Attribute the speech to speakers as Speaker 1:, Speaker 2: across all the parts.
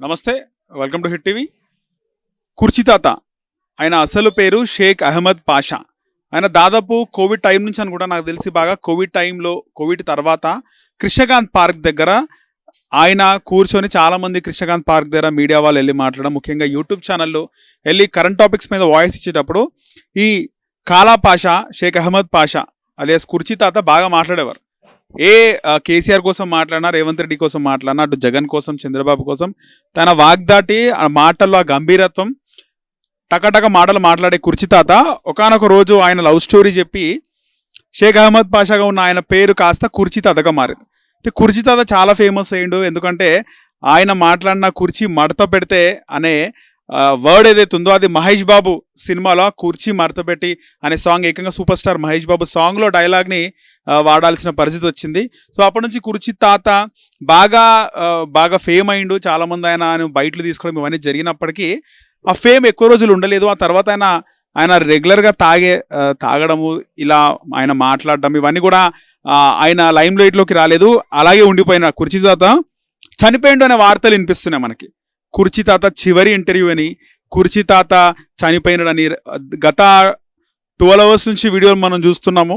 Speaker 1: నమస్తే welcome to Hit TV Kurchithatha ఆయన అసలు పేరు షేక్ అహ్మద్ పాషా. ఆయన దాదాపు కోవిడ్ టైం నుంచి అని కూడా నాకు తెలిసి బాగా కోవిడ్ టైంలో కోవిడ్ తర్వాత కృష్ణకాంత్ పార్క్ దగ్గర ఆయన కూర్చొని చాలామంది కృష్ణకాంత్ పార్క్ దగ్గర మీడియా వాళ్ళు వెళ్ళి మాట్లాడడం ముఖ్యంగా యూట్యూబ్ ఛానల్లో వెళ్ళి కరెంట్ టాపిక్స్ మీద వాయిస్ ఇచ్చేటప్పుడు ఈ కాలా పాషా షేక్ అహ్మద్ పాషా అలియాస్ కుర్చీ తాత బాగా మాట్లాడేవారు. ఏ కేసీఆర్ కోసం మాట్లాడినా రేవంత్ రెడ్డి కోసం మాట్లాడినా అటు జగన్ కోసం చంద్రబాబు కోసం తన వాగ్దాటి ఆ మాటల్లో ఆ గంభీరత్వం టకటక మాటలు మాట్లాడే కుర్చితాత ఒకనొక రోజు ఆయన లవ్ స్టోరీ చెప్పి షేక్ అహ్మద్ పాషాగా ఉన్న ఆయన పేరు కాస్త కుర్చితాతగా మారింది. అయితే కుర్చితాత చాలా ఫేమస్ అయ్యిండు ఎందుకంటే ఆయన మాట్లాడిన కుర్చీ మడత పెడితే అనే వర్డ్ ఏదైతే ఉందో అది మహేష్ బాబు సినిమాలో కుర్చీ మరతపెట్టి అనే సాంగ్ ఏకంగా సూపర్ స్టార్ మహేష్ బాబు సాంగ్లో డైలాగ్ని వాడాల్సిన పరిస్థితి వచ్చింది. సో అప్పటి నుంచి కుర్చీ తాత బాగా బాగా ఫేమ్ అయిండు. చాలా మంది ఆయన ఆయన బయటలు తీసుకోవడం ఇవన్నీ జరిగినప్పటికీ ఆ ఫేమ్ ఎక్కువ రోజులు ఉండలేదు. ఆ తర్వాత ఆయన ఆయన రెగ్యులర్గా తాగే తాగడము ఇలా ఆయన మాట్లాడడం ఇవన్నీ కూడా ఆయన లైమ్ లైట్లోకి రాలేదు. అలాగే ఉండిపోయిన కుర్చీ తాత చనిపోయిండు అనే వార్తలు వినిపిస్తున్నాయి మనకి. కుర్చీ తాత చివరి ఇంటర్వ్యూ అని కుర్చీ తాత చనిపోయినాడని గత ట్వెల్వ్ అవర్స్ నుంచి వీడియోలు మనం చూస్తున్నాము.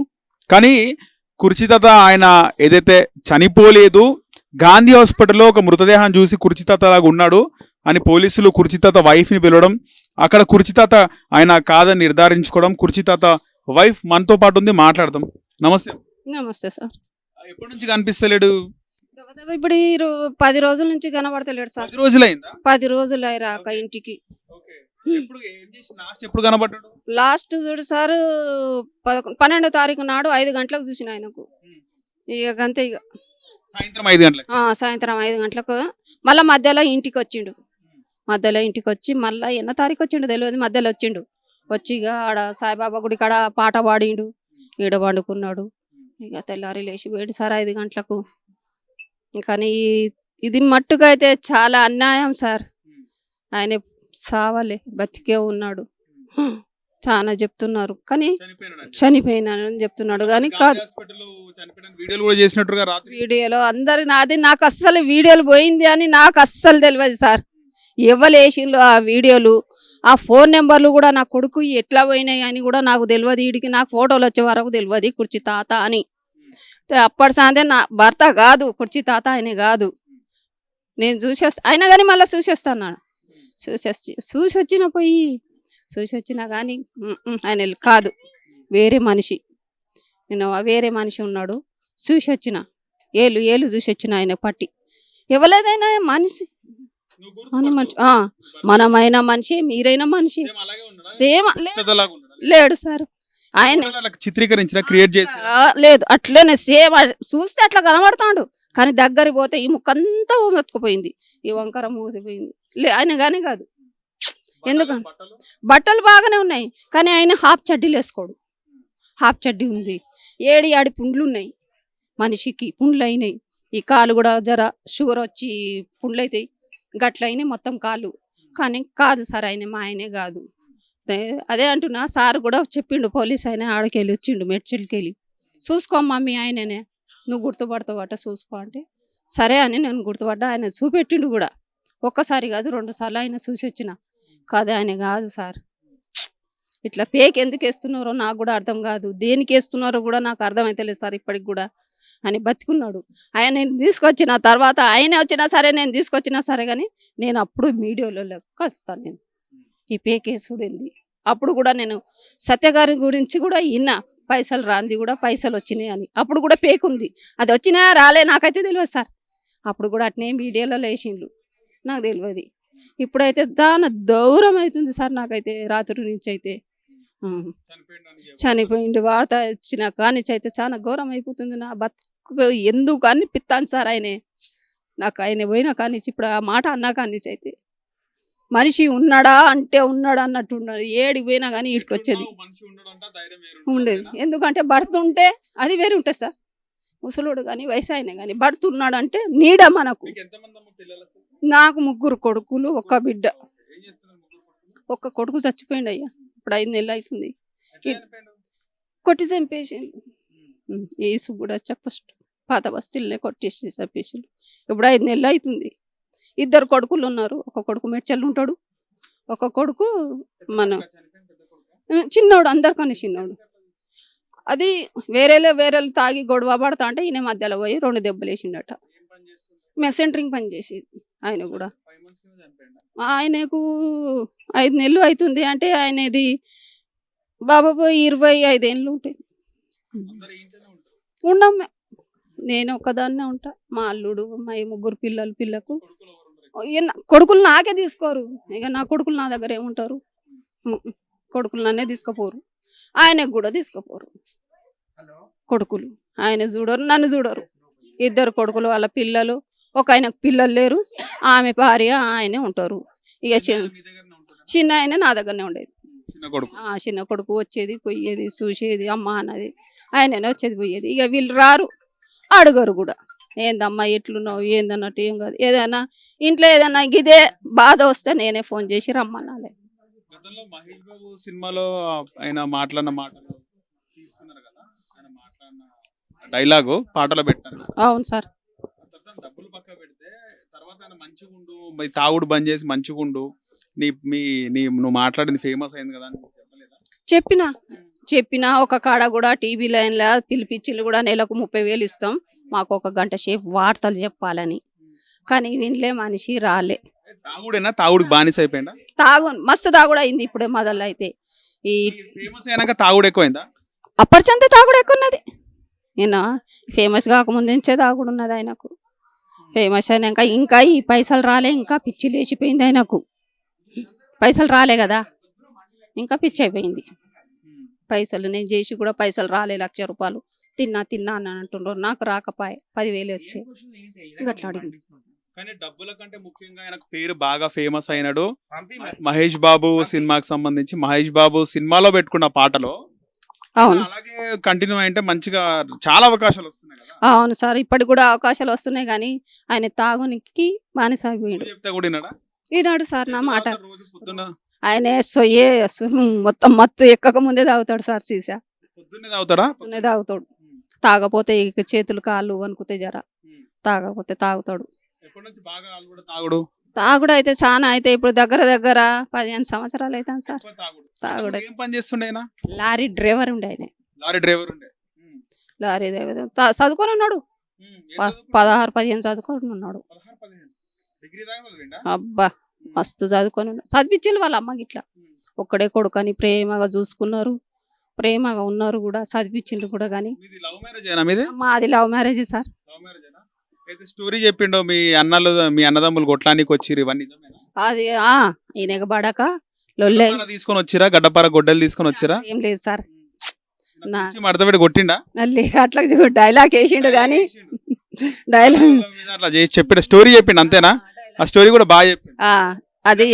Speaker 1: కానీ కుర్చీ తాత ఆయన ఏదైతే చనిపోలేదు గాంధీ హాస్పిటల్లో ఒక మృతదేహాన్ని చూసి కుర్చీ తాత లాగా ఉన్నాడు అని పోలీసులు కుర్చీ తాత వైఫ్ని పిలవడం అక్కడ కుర్చీ తాత ఆయన కాదని నిర్ధారించుకోవడం కుర్చీ తాత వైఫ్ మనతో పాటు ఉంది మాట్లాడదాం. నమస్తే.
Speaker 2: నమస్తే సార్.
Speaker 1: ఎప్పటి నుంచి కనిపిస్తలేడు?
Speaker 2: ఇప్పుడు ఈ రో- పది రోజుల నుంచి కనబడతలేడు సార్.
Speaker 1: పది రోజులైందా?
Speaker 2: పది రోజులు అయి రాక ఇంటికి.
Speaker 1: ఎప్పుడు ఏం చేసి లాస్ట్ ఎప్పుడు కనబడ్డాడు?
Speaker 2: లాస్ట్ చూడు సార్ పదకొండు పన్నెండో తారీఖు నాడు ఐదు గంటలకు చూసిన ఆయనకు. ఇక అంతే ఇక
Speaker 1: సాయంత్రం ఐదు గంటలకు?
Speaker 2: ఆ, సాయంత్రం ఐదు గంటలకు. మళ్ళీ మధ్యలో ఇంటికి వచ్చిండు. మధ్యలో ఇంటికి వచ్చి మళ్ళీ ఎన్న తారీఖు వచ్చిండు తెలియదు మధ్యలో వచ్చిండు. వచ్చి ఇక ఆడ సాయిబాబా గుడి కాడ పాట పాడిండు. ఈడ పండుకున్నాడు. ఇక తెల్లారి లేచి పోయాడు సార్ ఐదు గంటలకు. కానీ ఇది మట్టుగా అయితే చాలా అన్యాయం సార్. ఆయన సావలే బతికే ఉన్నాడు. చాలా చెప్తున్నారు. కానీ చనిపోయినానని చెప్తున్నాడు కానీ కాదు.
Speaker 1: వీడియోలు
Speaker 2: అందరి నాది నాకు అస్సలు వీడియోలు పోయింది అని నాకు అస్సలు తెలియదు సార్. ఎవరు ఆ వీడియోలు? ఆ ఫోన్ నెంబర్లు కూడా నా కొడుకు ఎట్లా పోయినాయి అని కూడా నాకు తెలియదు వీడికి నాకు ఫోటోలు వచ్చే వరకు తెలియదు కుర్చీ తాత అని. అప్పటి సాందే నా భర్త కాదు కుర్చీ తాత ఆయన కాదు. నేను చూసేస్తా అయినా కానీ మళ్ళీ చూసేస్తాను. చూసేసి చూసి వచ్చిన పోయి చూసి వచ్చినా కానీ ఆయన కాదు వేరే మనిషి. నేను వేరే మనిషి ఉన్నాడు చూసి వచ్చిన ఏలు ఏలు చూసి వచ్చిన ఆయన పట్టి. ఎవలేదైనా మనిషి మన. మనిషి ఆ, మనమైన మనిషి మీరైన మనిషి.
Speaker 1: సేమ్?
Speaker 2: లేడు సార్. ఆయన
Speaker 1: చిత్రీకరించిన క్రియేట్ చేసి.
Speaker 2: లేదు అట్లనే సేమ్ చూస్తే అట్లా కనబడతాడు. కానీ దగ్గరికి పోతే ఈ ముక్కంతా మెత్తుకుపోయింది ఈ వంకర మూసిపోయింది లే ఆయన కానీ కాదు. ఎందుకని?
Speaker 1: బట్టలు?
Speaker 2: బట్టలు బాగానే ఉన్నాయి. కానీ ఆయన హాఫ్ చడ్డీలు వేసుకోడు. హాఫ్ చడ్డీ ఉంది. ఏడి ఆడి పుండ్లు ఉన్నాయి. మనిషికి పుండ్లు అయినాయి. ఈ కాలు కూడా జర షుగర్ వచ్చి పుండ్లు అవుతాయి గట్లయినాయి మొత్తం కాలు కానీ కాదు సార్ ఆయన మా ఆయనే కాదు. అదే- అంటున్నా సార్ కూడా చెప్పిండు పోలీస్ ఆయన ఆడకెళ్ళి వచ్చిండు మెడ్చెల్కి వెళ్ళి చూసుకోమ్మా మీ ఆయననే నువ్వు గుర్తుపడతావు అట చూసుకో అంటే సరే అని నేను గుర్తుపడ్డా ఆయన చూపెట్టిండు కూడా. ఒక్కసారి కాదు రెండు సార్లు ఆయన చూసి వచ్చిన. కాదు ఆయన కాదు సార్. ఇట్లా పేక్ ఎందుకు వేస్తున్నారో నాకు కూడా అర్థం కాదు. దేనికి వేస్తున్నారో కూడా నాకు అర్థమైతలేదు సార్ ఇప్పటికి కూడా అని బతికున్నాడు. ఆయన నేను తీసుకొచ్చిన తర్వాత ఆయన వచ్చినా సరే నేను తీసుకొచ్చినా సరే కానీ నేను అప్పుడు మీడియాలో కలుస్తాను నేను. ఈ పేక్ వేసుడింది అప్పుడు కూడా నేను సత్యగారి గురించి కూడా విన్నా పైసలు రాంది కూడా పైసలు వచ్చినాయి అని. అప్పుడు కూడా పేకుంది అది వచ్చినా రాలే నాకైతే తెలియదు సార్. అప్పుడు కూడా అట్నే మీడియాలో లేచిండ్లు. నాకు తెలియదు ఇప్పుడైతే చాలా దౌరం అవుతుంది సార్ నాకైతే రాత్రి నుంచి అయితే. చనిపోయిండు వార్త వచ్చిన కానిచ్చి అయితే చాలా ఘోరం అయిపోతుంది నా బతుకు. ఎందుకు అనిపిస్తాను సార్ ఆయనే. నాకు ఆయన పోయినా కానిచ్చి ఇప్పుడు ఆ మాట అన్నా కానిచ్చి అయితే. మనిషి ఉన్నాడా అంటే ఉన్నాడా అన్నట్టు ఉన్నాడు. ఏడికి పోయినా కానీ వీడికి వచ్చేది ఉండేది? ఎందుకంటే భర్తుంటే అది వేరే ఉంటుంది సార్. ముసలోడు కానీ వయసు ఆయన కానీ భర్తున్నాడు అంటే నీడ మనకు? నాకు ముగ్గురు కొడుకులు ఒక్క బిడ్డ? ఒక్క కొడుకు చచ్చిపోయిండు అయ్యా. ఇప్పుడు ఐదు నెలలు అవుతుంది? కొట్టి చంపేసిండు ఏసు కూడా ఫస్ట్ పాత బస్తీలనే కొట్టేసి చంపేసిండు. ఇప్పుడు ఐదు నెలలు అవుతుంది ఇద్దరు కొడుకులు ఉన్నారు. ఒక కొడుకు మెడ్చల్ ఉంటాడు. ఒక కొడుకు మన చిన్నోడు అందరికన్నా చిన్నోడు. అది వేరేలో వేరేలు తాగి గొడవ పడతా అంటే ఈయన మధ్యలో పోయి రెండు దెబ్బలు వేసిండట. మెసెంటరింగ్ పని చేసేది ఆయన కూడా. ఆయనకు ఐదు నెలలు అవుతుంది అంటే ఆయనది బాబాబు ఇరవై ఐదేళ్ళు ఉంటుంది. ఉండం నేను ఒక్కదాన్నే ఉంటా. మా అల్లుడు మా ముగ్గురు పిల్లలు పిల్లకు. కొడుకులు నాకే తీసుకోరు. ఇక నా కొడుకులు నా దగ్గర ఏముంటారు? కొడుకులు నన్నే తీసుకుపోరు. ఆయనకు కూడా తీసుకుపోరు. కొడుకులు. ఆయన చూడరు నన్ను చూడరు. ఇద్దరు కొడుకులు వాళ్ళ పిల్లలు. ఒక ఆయనకు పిల్లలు లేరు. ఆమె భార్య ఆయనే ఉంటారు. ఇక చిన్న చిన్న ఆయన నా దగ్గరనే ఉండేది.
Speaker 1: చిన్న కొడుకు.
Speaker 2: ఆ చిన్న కొడుకు వచ్చేది పోయేది చూసేది అమ్మ అన్నది. ఆయననే వచ్చేది పోయేది. ఇక వీళ్ళు రారు. అడగరు కూడా. ఏందమ్మా ఎట్లున్నావు? ఏందన్నట్టు ఏం కాదు. ఏదైనా ఇంట్లో ఏదైనా ఇదే బాధ వస్తే నేనే ఫోన్ చేసి
Speaker 1: గతంలో మహేష్ బాబు సినిమాలో ఆయన మాట్లాడిన మాటలు తీసుకున్నారు కదా? ఆయన మాట్లాడిన డైలాగు పాటలో పెట్టారు. కదా.
Speaker 2: అవును సార్.
Speaker 1: డబ్బులు పక్క పెడితే తర్వాత ఆయన మంచిగా ఉండు మీ తాగుడు బంద్ చేసి మంచిగా ఉండు నీ మీ నీ నువ్వు మాట్లాడింది ఫేమస్ అయింది కదా అని చెప్పలేదా?
Speaker 2: చెప్పిన. చెప్పిన ఒక కాడ కూడా టీవీ లైన్లో పిలిపించి కూడా నెలకు ముప్పై వేలు ఇస్తాం. మాకు ఒక గంట సేపు వార్తలు చెప్పాలని. కానీ వినలే మనిషి రాలే.
Speaker 1: తాగుడేనా? తాగుడికి బానిస అయిపోయిందా?
Speaker 2: తాగు మస్తు తాగుడు అయింది ఇప్పుడే మొదలు అయితే. ఈ
Speaker 1: ఫేమస్ అయినాక తాగుడు ఎక్కువైందా?
Speaker 2: అప్పటిచంతే తాగుడు ఎక్కువ ఉన్నది నేను ఫేమస్ కాకముందు నుంచే తాగుడు ఉన్నది ఆయనకు. ఫేమస్ అయినాక ఇంకా ఈ పైసలు రాలే ఇంకా పిచ్చి లేచిపోయింది ఆయనకు. పైసలు రాలే కదా. ఇంకా పిచ్చి అయిపోయింది. పైసలు నేను చేసి కూడా పైసలు రాలే లక్ష రూపాయలు. తిన్నా తిన్నా అని అంటుండ్రు. నాకు రాకపాయే పదివేలు వచ్చాయి. ఇక అట్లా అడిగింది.
Speaker 1: కానీ డబ్బుల కంటే ముఖ్యంగా ఆయనకు పేరు బాగా ఫేమస్ అయినాడు మహేష్ బాబు సినిమాకి సంబంధించి. మహేష్ బాబు సినిమాలో పెట్టుకున్న పాటలో
Speaker 2: అవును.
Speaker 1: అలాగే కంటిన్యూ అయితే మంచిగా చాలా అవకాశాలు వస్తున్నాయి కదా.
Speaker 2: అవును సార్ ఇప్పటికి కూడా అవకాశాలు వస్తున్నాయి కానీ ఆయన తాగునికి బానిస అయిపోయాడు.
Speaker 1: నువ్వు చెప్తే కూడా విన్నాడా
Speaker 2: ఈనాడు సార్ నా మాట.
Speaker 1: రోజు పొద్దున్న
Speaker 2: ఆయన సొయ్యే మొత్తం మత్తు ఎక్కక ముందే తాగుతాడు సార్ సీసా.
Speaker 1: పొద్దున్నే తాగుతాడా?
Speaker 2: పొద్దున్నే తాగుతాడు. తాగపోతే ఇక చేతులు కాళ్ళు వణుకుతాయి జర. తాగకపోతే తాగుతాడు.
Speaker 1: ఎప్పటి నుంచి బాగా వాళ్ళు కూడా తాగుడు?
Speaker 2: తాగుడు అయితే చాలా అయితే ఇప్పుడు దగ్గర దగ్గర పదిహేను సంవత్సరాలు అవుతాను సార్.
Speaker 1: తాగుడు. ఏం పని
Speaker 2: లారీ డ్రైవర్ ఉండే ఆయన.
Speaker 1: లారీ డ్రైవర్ ఉండే.
Speaker 2: Lorry driver. చదువుకొని ఉన్నాడు? పదహారు పదిహేను చదువుకొని ఉన్నాడు? అబ్బా! మస్తు చదువుకొని ఉన్నాడు చదివించాలి వాళ్ళ అమ్మకి ఇట్లా. ఒక్కడే కొడుకని ప్రేమగా చూసుకున్నారు. ప్రేమగా ఉన్నారు కూడా చదివించిండు కూడా కానీ
Speaker 1: మీది లవ్ మ్యారేజ్ అయినా మీది?
Speaker 2: మాది లవ్ మ్యారేజ్ సార్.
Speaker 1: అయితే స్టోరీ చెప్పిండో మీ అన్నలు మీ అన్నదమ్ములు కొట్లానికి వచ్చిర్రు ఇవన్నీ
Speaker 2: అది ఆ ఈయనక పడక లొల్లే.
Speaker 1: తీసుకొని వచ్చిరా? గడ్డపార గొడ్డలు తీసుకొని వచ్చిరా?
Speaker 2: ఏం లేదు సార్.
Speaker 1: మడతపెట్టి కొట్టిండా?
Speaker 2: మళ్ళీ అట్లా డైలాగ్ వేసిండు కానీ డైలాగ్
Speaker 1: అట్లా చేసి చెప్పిన స్టోరీ చెప్పిండు అంతేనా? ఆ స్టోరీ కూడా బాగా
Speaker 2: ఆ, అది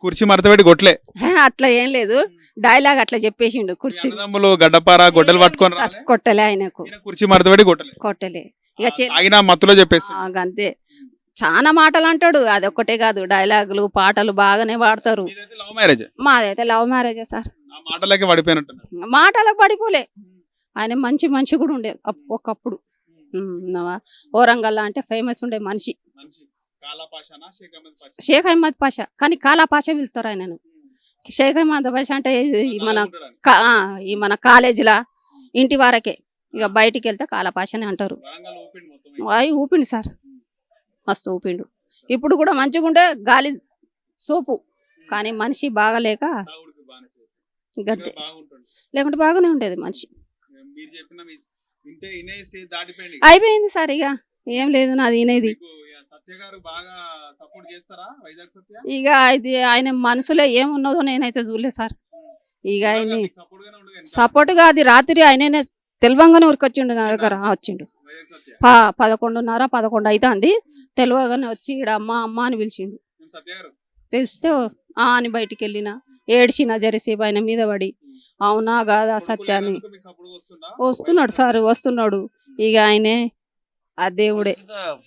Speaker 1: కుర్చీ మడతపెట్టి కొట్లే.
Speaker 2: హే, అట్లా ఏం లేదు. డైలాగ్ అట్లా చెప్పేసిండు కుర్చీ.
Speaker 1: అన్నదమ్ములు గడ్డపార గొడ్డలు పట్టుకొని రాలే.
Speaker 2: కొట్టలే ఆయనకు.
Speaker 1: ఈయన కుర్చీ మడతపెట్టి కొట్టలే.
Speaker 2: కొట్టలే. ఇక
Speaker 1: ఆయన మత్తులో చెప్పేసి.
Speaker 2: ఆ, గంతే. చాలా మాటలు అంటాడు. అదొక్కటే కాదు. డైలాగులు పాటలు బాగానే పాడతారు
Speaker 1: లవ్ మ్యారేజ్
Speaker 2: మాదైతే లవ్ మ్యారేజే సార్.
Speaker 1: ఆ మాటలకే పడిపోయినట్టున్నారు.
Speaker 2: మాటలకు పడిపోలే. ఆయన మంచి మనిషి కూడా ఉండే. అప్- ఒకప్పుడు. ఉమ్, నవా. ఓరంగల్లా అంటే ఫేమస్ ఉండే మనిషి.
Speaker 1: షేక్ అహ్మద్ పాషా?
Speaker 2: పాషా. కానీ కాలా పాషా పిలుస్తారు ఆయనను. షేక్ అహ్మద్ పాషా అంటే మన ఈ మన కాలేజీలా ఇంటి వరకే. ఇక బయటికి వెళ్తే కాలా పాషానే అంటారు.
Speaker 1: వరంగల్ ఓపెన్ మొత్తం
Speaker 2: అవి ఊపిండు సార్. మస్తు ఊపిండు. ఇప్పుడు కూడా మంచిగా ఉండే గాలి సోపు. కానీ మనిషి బాగలేక
Speaker 1: బాగుంటుంది.
Speaker 2: లేకుంటే బాగానే ఉండేది మనిషి. అయిపోయింది సార్ ఇక. ఏం లేదు నాది
Speaker 1: మీకు ఇక
Speaker 2: ఇది ఆయన మనసులో ఏమున్నదో నేనైతే చూడలేదు సార్. ఇక ఆయన్ని
Speaker 1: సపోర్ట్ గానే ఉండగా
Speaker 2: సపోర్ట్గా అది రాత్రి ఆయననే తెలవంగానే ఉరికొచ్చిండు నా దగ్గర వచ్చిండు. పా పదకొండున్నర పదకొండు అవుతుంది తెలియగానే వచ్చి ఇక్కడ అమ్మ అమ్మ అని పిలిచిండు. పిలిస్తే ఆ అని బయటికి వెళ్ళిన ఏడ్చిన జరసేపు ఆయన మీద పడి. అవునా కాదా సత్య అని
Speaker 1: కొడుకులు మీకు సపోర్ట్ వస్తుందా
Speaker 2: వస్తున్నాడు సార్ వస్తున్నాడు. ఇక ఆయనే ఆ దేవుడే.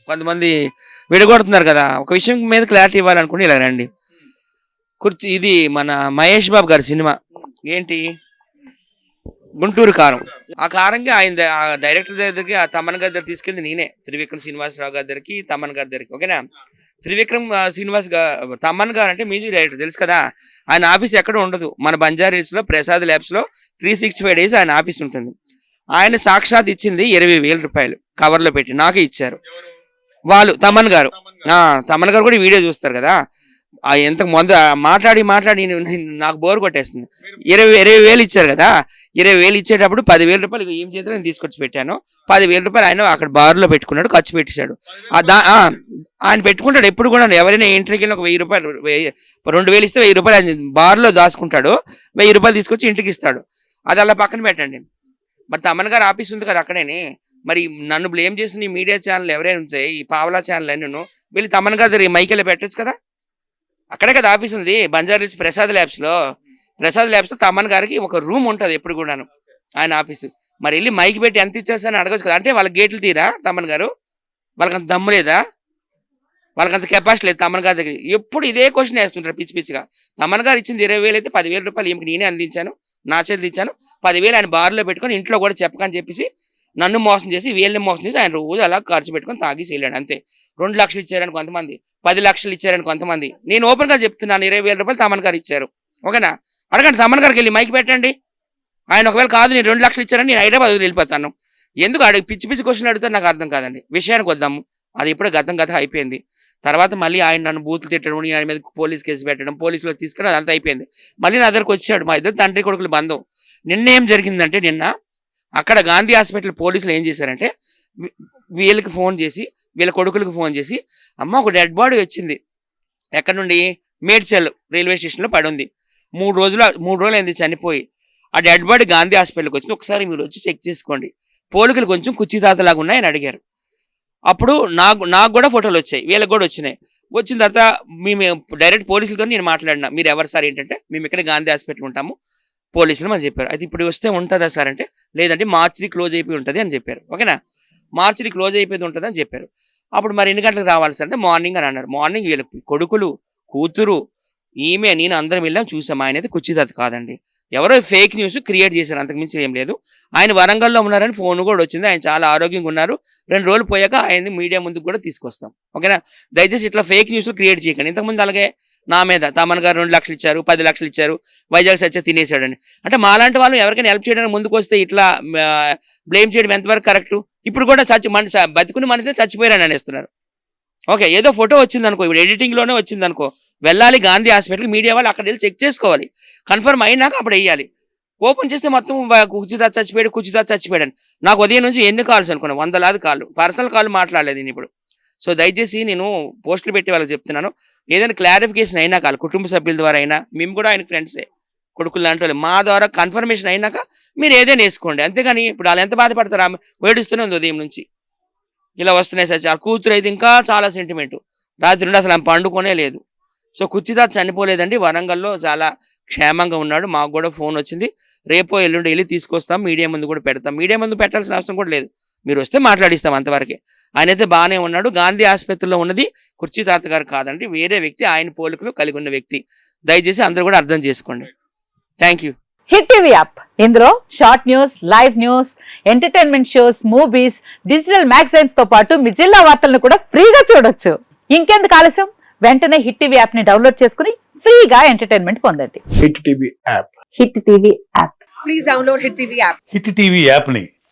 Speaker 3: కొంతమంది విడగొడుతున్నారు కదా. ఒక విషయం మీద క్లారిటీ ఇవ్వాలనుకుంటే ఇలా రండి. కుర్చీ ఇది మన మహేష్ బాబు గారి సినిమా. ఏంటి? గుంటూరు కారం. ఆ కారంగా ఆయన ఆ డైరెక్టర్ దగ్గరికి ఆ తమన్ గారి దగ్గర తీసుకెళ్ళి నేనే. త్రివిక్రమ్ శ్రీనివాసరావు గారి దగ్గరికి తమన్ గారి దగ్గరికి. ఓకేనా? త్రివిక్రమ్ శ్రీనివాస్ గా- తమ్మన్ గారు అంటే మ్యూజిక్ డైరెక్టర్ తెలుసు కదా? ఆయన ఆఫీస్ ఎక్కడ ఉండదు. మన బంజారీస్లో ప్రసాద్ ల్యాబ్స్లో త్రీ సిక్స్టీ ఫైవ్ డేస్ ఆయన ఆఫీస్ ఉంటుంది. ఆయన సాక్షాత్ ఇచ్చింది ఇరవై వేల రూపాయలు. కవర్లో పెట్టి నాకే ఇచ్చారు. వాళ్ళు తమన్ గారు. ఆ, తమన్ గారు కూడా వీడియో చూస్తారు కదా. ఆ ఎంత మొద మాట్లాడి మాట్లాడి నాకు బోర్ కొట్టేస్తుంది. ఇరవై ఇరవై వేలు ఇచ్చారు కదా. ఇరవై వేలు ఇచ్చేటప్పుడు పదివేల రూపాయలు ఏం చేద్దాం నేను తీసుకొచ్చి పెట్టాను. పదివేల రూపాయలు ఆయన అక్కడ బార్లో పెట్టుకున్నాడు ఖర్చు పెట్టేశాడు. ఆ దా- ఆ, ఆయన పెట్టుకుంటాడు ఎప్పుడు కూడా. ఎవరైనా ఇంటికి ఒక వెయ్యి రూపాయలు రెండు వేలు ఇస్తే వెయ్యి రూపాయలు ఆయన బార్లో దాచుకుంటాడు. వెయ్యి రూపాయలు తీసుకొచ్చి ఇంటికి ఇస్తాడు. అది అలా పక్కన పెట్టండి. మరి తమన్ గారు ఆఫీస్ ఉంది కదా అక్కడేని. మరి నన్ను బ్లేమ్ చేసిన ఈ మీడియా ఛానల్ ఎవరైనా ఉంటాయి ఈ పావలా ఛానల్ అని నేను వెళ్ళి తమన్ గారి దగ్గర మైకెళ్ళి పెట్టొచ్చు కదా? అక్కడే కదా ఆఫీస్ ఉంది బంజారీస్ ప్రసాద్ ల్యాబ్స్లో ప్రసాద్ ల్యాబ్స్లో తమన్ గారికి ఒక రూమ్ ఉంటుంది ఎప్పుడు కూడాను ఆయన ఆఫీసు మరి వెళ్ళి మైక్ పెట్టి ఎంత ఇచ్చేస్తారని అడగచ్చు కదా. అంటే వాళ్ళ గేట్లు తీరా తమన్ గారు? వాళ్ళకి అంత దమ్ము లేదా? వాళ్ళకి అంత కెపాసిటీ లేదు తమన్ గారి దగ్గర ఎప్పుడు ఇదే క్వశ్చన్ వేస్తుంటారు పిచ్చి పిచ్చిగా. తమన్ గారు ఇచ్చింది ఇరవై వేలు అయితే పదివేల రూపాయలు ఈమెకి నేనే అందించాను నా చేతులు ఇచ్చాను. పదివేలు ఆయన బార్లో పెట్టుకొని ఇంట్లో కూడా చెప్పకని చెప్పేసి నన్ను మోసం చేసి వీళ్ళని మోసం చేసి ఆయన రోజు అలా ఖర్చు పెట్టుకొని తాగేసి వెళ్ళాడు అంతే. రెండు లక్షలు ఇచ్చారని కొంతమంది పది లక్షలు ఇచ్చారని కొంతమంది. నేను ఓపెన్గా చెప్తున్నాను ఇరవై వేల రూపాయలు తమన్ గారు ఇచ్చారు. ఓకేనా? అడగండి తమన్ గారికి వెళ్ళి మైక్ పెట్టండి. ఆయన ఒకవేళ కాదు నేను రెండు లక్షలు ఇచ్చారని నేను హైదరాబాద్ వెళ్ళిపోతాను. ఎందుకు అడిగి పిచ్చి పిచ్చి క్వశ్చన్ అడిగితే నాకు అర్థం కాదండి. విషయానికి వద్దాము. అది ఇప్పుడే గతం గత అయిపోయింది. తర్వాత మళ్ళీ ఆయన నన్ను బూతులు తిట్టడం ఆయన మీద పోలీస్ కేసు పెట్టడం పోలీసులో తీసుకుని అదంతా అయిపోయింది. మళ్ళీ నా దగ్గరకు వచ్చాడు మా ఇద్దరు తండ్రి కొడుకులు బంధం. నిన్న ఏం జరిగిందంటే నిన్న అక్కడ గాంధీ హాస్పిటల్ పోలీసులు ఏం చేశారంటే వీళ్ళకి ఫోన్ చేసి వీళ్ళ కొడుకులకు ఫోన్ చేసి అమ్మ ఒక డెడ్ బాడీ వచ్చింది. ఎక్కడ నుండి? మేడ్చల్ రైల్వే స్టేషన్లో పడి ఉంది మూడు రోజులు మూడు రోజులు అయింది చనిపోయి. ఆ డెడ్ బాడీ గాంధీ హాస్పిటల్కి వచ్చింది. ఒకసారి మీరు వచ్చి చెక్ చేసుకోండి. పోలికలు కొంచెం కుచ్చి తాతలాగా ఉన్నాయని అడిగారు. అప్పుడు నాకు నాకు కూడా ఫోటోలు వచ్చాయి. వీళ్ళకి కూడా వచ్చినాయి. వచ్చిన తర్వాత మేము డైరెక్ట్ పోలీసులతో నేను మాట్లాడినా. మీరు ఎవరు సార్ ఏంటంటే మేము ఇక్కడ గాంధీ హాస్పిటల్ ఉంటాము. పోలీసులు అని చెప్పారు. అయితే ఇప్పుడు వస్తే ఉంటుందా సార్ అంటే లేదంటే మార్చిది క్లోజ్ అయిపోయి ఉంటుంది అని చెప్పారు. ఓకేనా? మార్చిది క్లోజ్ అయిపోయి ఉంటుంది అని చెప్పారు. అప్పుడు మరి ఎన్ని గంటలకు రావాలి సార్ అంటే మార్నింగ్ అని అన్నారు. మార్నింగ్ వీళ్ళ కొడుకులు కూతురు ఈమె నేను అందరం వెళ్ళాం చూసాం. ఆయన అయితే కుర్చీదాత కాదండి. ఎవరో ఫేక్ న్యూస్ క్రియేట్ చేశారు. అంతకుమించి ఏం లేదు. ఆయన వరంగల్లో ఉన్నారని ఫోన్ కూడా వచ్చింది. ఆయన చాలా ఆరోగ్యంగా ఉన్నారు. రెండు రోజులు పోయాక ఆయన్ని మీడియా ముందుకు కూడా తీసుకొస్తాం. ఓకేనా? దయచేసి ఇట్లా ఫేక్ న్యూస్ క్రియేట్ చేయకండి. ఇంతకుముందు అలాగే నా మీద. తమన్ గారు రెండు లక్షలు ఇచ్చారు పది లక్షలు ఇచ్చారు. వైజాగ్ సచ్చ తినేసాడని. అంటే మాలాంటి వాళ్ళు ఎవరికైనా హెల్ప్ చేయడానికి ముందుకు వస్తే ఇట్లా బ్లేమ్ చేయడం ఎంతవరకు కరెక్ట్ ఇప్పుడు కూడా చచ్చి మనిషి బతుకుని మనిషిని చచ్చిపోయారని అనేస్తున్నారు. ఓకే ఏదో ఫోటో వచ్చింది అనుకో ఇప్పుడు ఎడిటింగ్లోనే వచ్చింది అనుకో వెళ్ళాలి గాంధీ హాస్పిటల్ మీడియా వాళ్ళు అక్కడ వెళ్ళి చెక్ చేసుకోవాలి. కన్ఫర్మ్ అయినాక అప్పుడు వేయాలి ఓపెన్ చేస్తే మొత్తం కుచితా చచ్చిపోయాడు కుచితా చచ్చిపోయాడు నాకు ఉదయం నుంచి ఎన్ని కాల్స్ అనుకున్నాను వందలాది కాళ్ళు పర్సనల్ కాల్ మాట్లాడలేదు నేను ఇప్పుడు. సో దయచేసి నేను పోస్టులు పెట్టి వాళ్ళకి చెప్తున్నాను. ఏదైనా క్లారిఫికేషన్ అయినా కాదు కుటుంబ సభ్యుల ద్వారా అయినా మేము కూడా ఆయన ఫ్రెండ్సే కొడుకులు లాంటి మా ద్వారా కన్ఫర్మేషన్ అయినాక మీరు ఏదైనా వేసుకోండి. అంతేగాని ఇప్పుడు వాళ్ళు ఎంత బాధపడతారు ఆమె వేడుస్తూనే ఉంది ఉదయం నుంచి. ఇలా వస్తున్నాయి సార్ ఆ కూతురు అయితే ఇంకా చాలా సెంటిమెంట్ రాత్రి నుండి అసలు ఆమె పండుకోనే లేదు. సో కుర్చీదాత్ చనిపోలేదండి. వరంగల్లో చాలా క్షేమంగా ఉన్నాడు. మాకు కూడా ఫోన్ వచ్చింది. రేపో ఎల్లుండి వెళ్ళి తీసుకొస్తాం. మీడియా ముందు కూడా పెడతాం. మీడియా ముందు పెట్టాల్సిన అవసరం కూడా లేదు. మీరు వస్తే మాట్లాడిస్తాం అంతవరకే. ఆయన అయితే బాగానే ఉన్నాడు. గాంధీ ఆసుపత్రిలో ఉన్నది కుర్చీ తాత గారు కాదండి. వేరే వ్యక్తి ఆయన పోలికలు కలిగి ఉన్న వ్యక్తి. దయచేసి అందరూ కూడా అర్థం చేసుకోండి. Thank you
Speaker 4: Hit TV app. ఇందులో short news live news entertainment shows movies digital మ్యాగజైన్స్తో పాటు మీ జిల్లా వార్తలను కూడా ఫ్రీగా చూడొచ్చు. ఇంకెందుకు ఆలస్యం? వెంటనే హిట్ టీవీ యాప్ని డౌన్లోడ్ చేసుకుని ఫ్రీగా ఎంటర్టైన్మెంట్ పొందండి.
Speaker 5: Hit TV app.
Speaker 4: Hit TV app.
Speaker 6: Please download Hit TV app.
Speaker 7: Hit TV యాప్ని